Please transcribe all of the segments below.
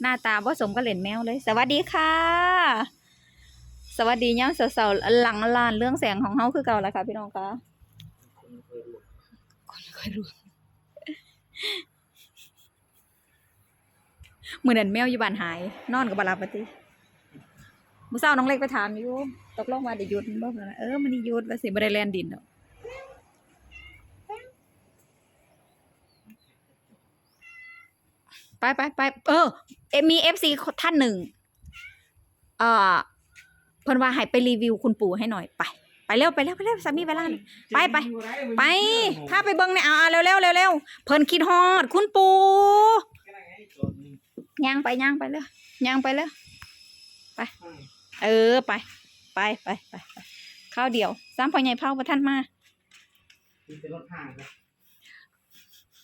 หน้าตาผสมก็เล่นแมวเลย สวัสดีค่ะ สวัสดีย่างสาวๆหลังลานเรื่องแสงของเฮาคือเก่าแล้วค่ะ พี่น้องคะคนเคยรู้มือนั้นแมวอยู่บ้านหาย นอนกับบาลาปฏิมื้อเช้าน้องเล็กไปถามอยู่ตกลงว่าได้หยุดบ่เพิ่นว่าเออมันได้หยุดว่าสิบ่ได้แล่นดินดอก ไปไปไปเออเอ็มมีเอฟซีท่านหนึ่งเอ่อเพิ่นว่าให้ไปรีวิวคุณปู่ให้หน่อยไป ไปเร็วไปเร็วไปเร็วสามีเวลาเลยไปไปไปพาไปเบิ่งในอยเอาเอาเร็วเร็วเร็วเร็วเพิ่นคิดฮอดคุณปู่ย่างไปย่างไปเลยย่างไปเลยไป เออไป ไปไปไปไปข้าวเดียวสามพ่อใหญ่เผาประท่านมานี่เป็นรถห้างครับ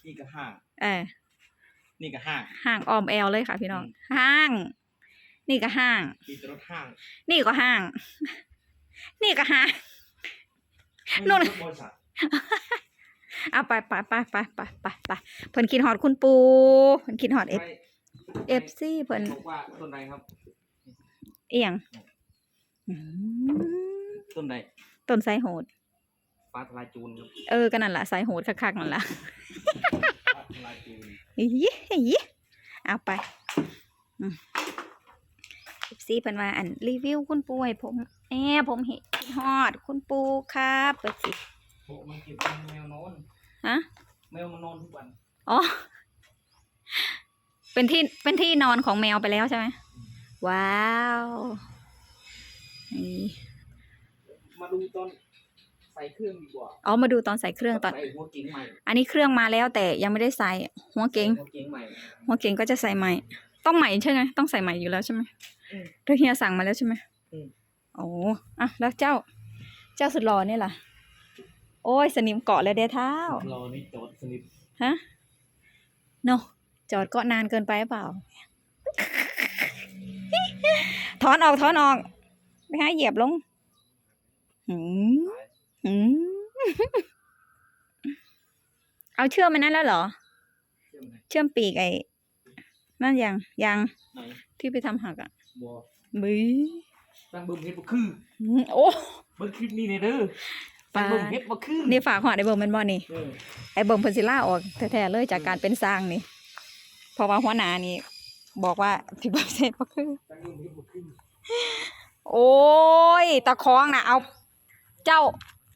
นี่ก็ห้างเออ นี่ก็ห้าง ห้างออมแอลเลยค่ะ พี่น้องอืมห้าง นี่ก็ห้างนี่เป็นรถห้างนี่ก็ห้าง นี่ก็ห้างไม่นู่นใช่รถบริษัทเอาไปไปไปไปไปไปไปเพิ่นคิดฮอดคุณปูเพิ่นคิดฮอดเอฟไม่เอฟซีเพิ่นบอกว่าต้นใดครับ เอียงอืมต้นใดต้นไซโหด ฟ้าทลายจูนครับเออก็นั่นล่ะไซโหดคักๆนั่นล่ะ ฟ้าทลายจูน อีอีเอาไปเอฟซีเพิ่นว่าอันรีวิวคุณปูให้ผมแอบผมเห็นคิดฮอด คุณปูครับเปิดสิโอ้มันเก็บเป็นแมวนอนฮะแมวมันนอนทุกวันอ๋อเป็นที่เป็นที่นอนของแมวไปแล้วใช่ไหมว้าวนี่มาดูตอน ใส่เครื่องดีกว่าเอามาดูตอนใส่เครื่องตอน ใส่หัวกิ้งใหม่อันนี้เครื่องมาแล้วแต่ยังไม่ได้ใส่หัวเก๋งหัวกิ้งใหม่ หัวเก๋งก็จะใส่ใหม่ ต้องใหม่ใช่ไหมต้องใส่ใหม่อยู่แล้วใช่ไหมอืมเธอเฮียสั่งมาแล้วใช่ไหมอืม โอ้อะแล้วเจ้า เจ้าสุดหล่อนี่ล่ะ โอ้ยสนิมเกาะเลยเด้เท้า รอนี่จอดสนิทฮะโนจอดเกาะนานเกินไปหรือเปล่า ถอนออกถอนออกไปหาเหยียบลงหืมหืม เอาเชื่อมมันนั่นแล้วเหรอ เชื่อมไหนเชื่อมปีกไอ้นั่นยังยังไหนที่ไปทำหักอะบัวบึ้ยตั้งเบิ่มเฮ็ดบ่คือหืมโอ้เบิ่งคลิปนี้เนี่ยเด้อตั้งเบิ่มเฮ็ดบ่คือนี่ฝากหัวไอ้เบิ่มแมันบ่นี่เออไอ้เบิ่มเพิ่นสิล่าออกแท้ๆเลยจากการเป็นสร้างนี่เพราะว่าหัวหน้านี่บอกว่าพี่เบิ่มเสร็จบ่คือตั้งเบิ่มเฮ็ดบ่คือโอ้ยตะคองนะเอา เจ้า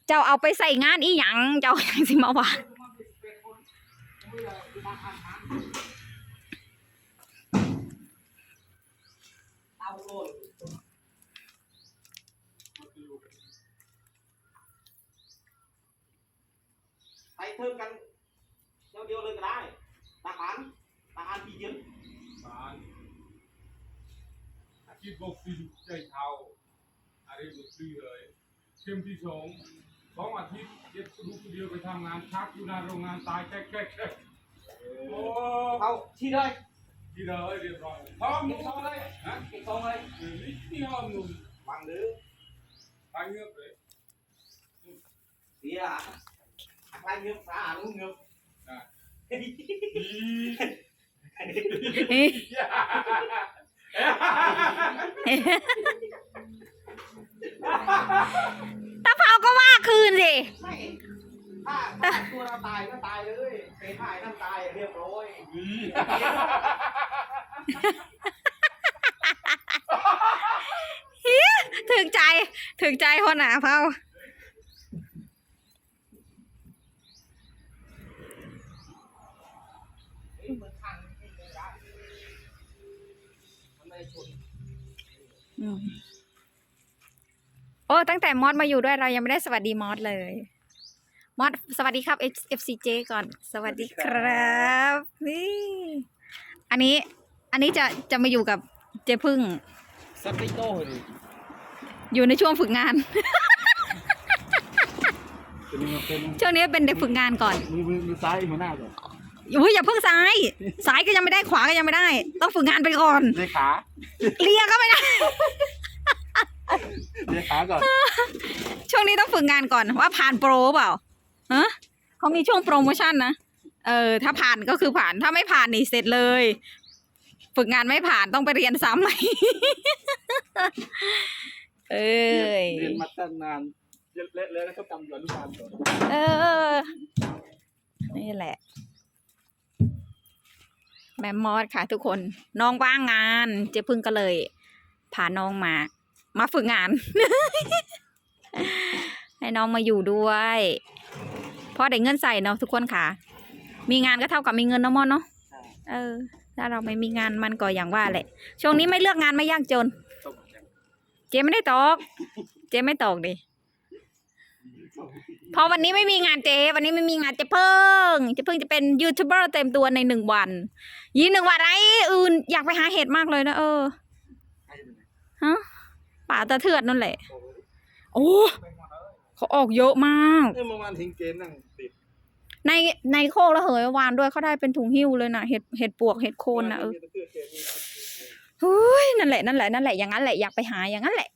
เจ้าเอาไปใส่งานอีหยัง เจ้าหยังสิมาว่าเอาโลดไปเพิ่มกันเดียวเดียวเลยก็ได้ทหารทหารปีเย็นศาลอาชีพบอกฟิลใจเทาอะไรหมดที่เลยเข้มที่สอง สองอาทิตย์เย็บลูกเดียวไปทำงานชักอยู่หน้าโรงงานตายแค่แค่แค่โอ้เอาที่เลยที่เลยเรียบร้อยพร้อมหนุ่มอะไรฮะเก็บซองเลยเออนี่นี่ห้องหนุ่มวางเด้อไปเงือบเลยเสียอะไรเงือบสาลุงเงือบอะเฮ้ยอีตา เผาก็ว่าคืนสิ ไม่ถ้าถ้าตัวเราตายก็ตายเลยเป็นตายนั่นตายเรียบร้อยนี่ถึงใจ ถึงใจคนหนาเผาเฮ้ยเหมือนทางนี่เลยนะมันไม่ได้ชน อืม โอ้ตั้งแต่มอสมาอยู่ด้วยเรายังไม่ได้สวัสดีมอสเลย มอสสวัสดีครับ F C J ก่อน สวัสดีครับ นี่ อันนี้ อันนี้จะจะมาอยู่กับเจพึ่งสักไโต้เลยอยู่ในช่วงฝึกงานตัวนี้มันเป็นช่วงนี้เป็นเด็กฝึกงานก่อนมือมือมือซ้ายมือหน้าก่อนอุ้ยอย่าเพิ่งซ้าย ซ้ายก็ยังไม่ได้ขวาก็ยังไม่ได้ ต้องฝึกงานไปก่อนเลขา เลียก็ไม่ได้ เลขาก่อนช่วงนี้ต้องฝึกงานก่อนว่าผ่านโปรเปล่าฮะเขามีช่วงโปรโมชั่นนะ เออ ถ้าผ่านก็คือผ่าน ถ้าไม่ผ่านนี่เสร็จเลย ฝึกงานไม่ผ่านต้องไปเรียนซ้ำใหม่ เอ้ย เรียนมาตั้งนานเละๆแล้วก็จำอยู่อนุบาลก่อนเออ นี่แหละ แมมมอสค่ะทุกคน น้องว่างงาน เจ๊พึ่งก็เลยพาน้องมา มาฝึกงาน ให้น้องมาอยู่ด้วยเพราะได้เงินใส่เนาะทุกคนค่ะ มีงานก็เท่ากับมีเงินเนาะมอนเนาะใช่เออ ถ้าเราไม่มีงานมันก็อย่างว่าแหละ ช่วงนี้ไม่เลือกงานไม่ยากจนต้องมาจากเจ๊ไม่ได้ตอก เจ๊ไม่ตอกดิเพอวันนี้ไม่มีงานเจ๊วันนี้ไม่มีงานเจ๊เพิ่งเจ๊เพิ่งจะเป็นยูทูบเบอร์เต็มตัวในหนึ่งวันยีหนึ่งวันไอ้อื่นอยากไปหาเห็ดมากเลยนะเออให้ดูหน่อยฮะ ป่าตะเทือดนั่นแหละ โอ้เขาออกเยอะมาก เอ้ยเมื่อวานทิ้งเกณฑ์นั่งติดในในโคกระเหยวานด้วยเขาได้เป็นถุงหิ้วเลยนะเห็ดเห็ดปวกเห็ดโคนนะเออเฮ้ยนั่นแหละนั่นแหละนั่นแหละอย่างนั้นแหละอยากไปหาอย่างนั้นแหละ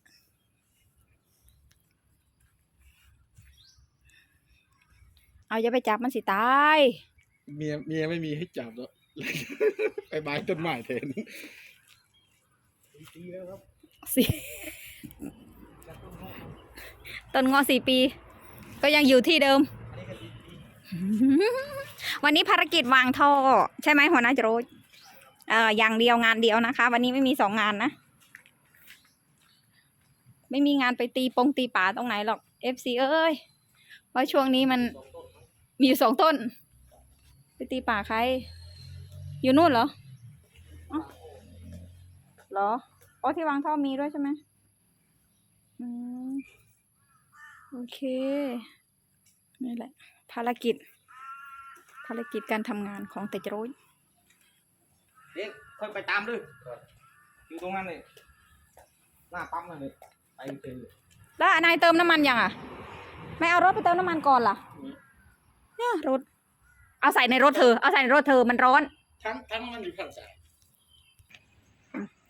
เอาอย่าไปจับมันสิตายเมียเมียไม่มีให้จับแล้ว ไปบายต้นไม้แทนตีแล้วครับ สี่ต้นงอสี่ปี ก็ยังอยู่ที่เดิม วันนี้ภารกิจวางท่อ ใช่ไหมหัวหน้าโจรสเอ่ออย่างเดียวงานเดียวนะคะ วันนี้ไม่มีสองงานนะ ไม่มีงานไปตีปงตีป่าตรงไหนหรอก FC เอ้ยเพราะช่วงนี้มันมีอยู่สองต้น ไปตีป่าใคร อยู่นู่นเหรอเหรอ อ๋อที่วางท่อมีด้วยใช่ไหมอืมโอเค นี่แหละ ภารกิจ ภารกิจการทำงานของเตจโรยเด็กค่อยไปตามด้วยอยู่ตรงนั้นเลยหน้าปั๊มนั่นเลยไปเจอแล้วนายเติมน้ำมันยังอะ ไม่เอารถไปเติมน้ำมันก่อนล่ะเนี่ยรถ เอาใส่ในรถเธอ เอาใส่ในรถเธอมันร้อน ทั้งทั้งมันอยู่ข้างซ้ายห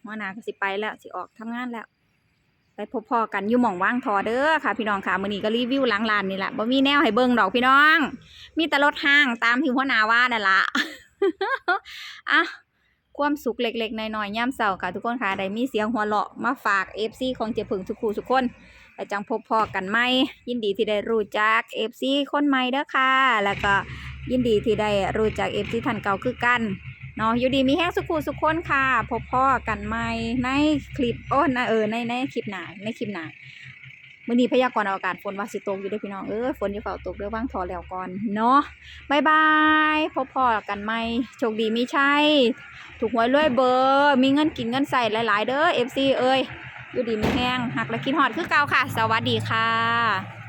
มอนาก็สิไปแล้วสิออกทำงานแล้ว ไปพบพ่อกันอยู่หม่องว่างทอเด้อค่ะพี่น้องค่ะมื้อนี้ก็รีวิวล้างลานนี่แหละบ่มีแนวให้เบิ่งดอกพี่น้อง มีแต่รถห้างตามที่หัวหน้าว่านั่นละอะความสุขเล็กๆน้อยๆย่ำเสาร์ค่ะทุกคนค่ะได้มีเสียงหัวเราะมาฝาก FC ของเจ๊ผึ่งทุกคู่ทุกคนแล้วจังพบพ่อกันไหมยินดีที่ได้รู้จัก FC คนใหม่เด้อค่ะ แล้วก็ยินดีที่ได้รู้จัก FC ท่านเก่าคือกัน เนาะอยู่ดีมีแห้งสุขูสุขคนค่ะพบพ่อกันใหม่ในคลิปโอ้นะเออในในคลิปหนาในคลิปหนามื่อนี้พยากรณ์อากาศฝนว่าสิตกอยู่เด้อพี่น้องเออฝนจะเฝ้าตกเด้อว่างทอแล้วก่อนเนาะบายบายพบพ่อกันใหม่โชคดีมีชัยถูกหวยรวยเบอร์ มีเงินกินเงินใส่หลาย ๆ เด้อ FC เอ้ยอยู่ดีมีแห้งหักและคิดฮอดคือเก่าค่ะ สวัสดีค่ะ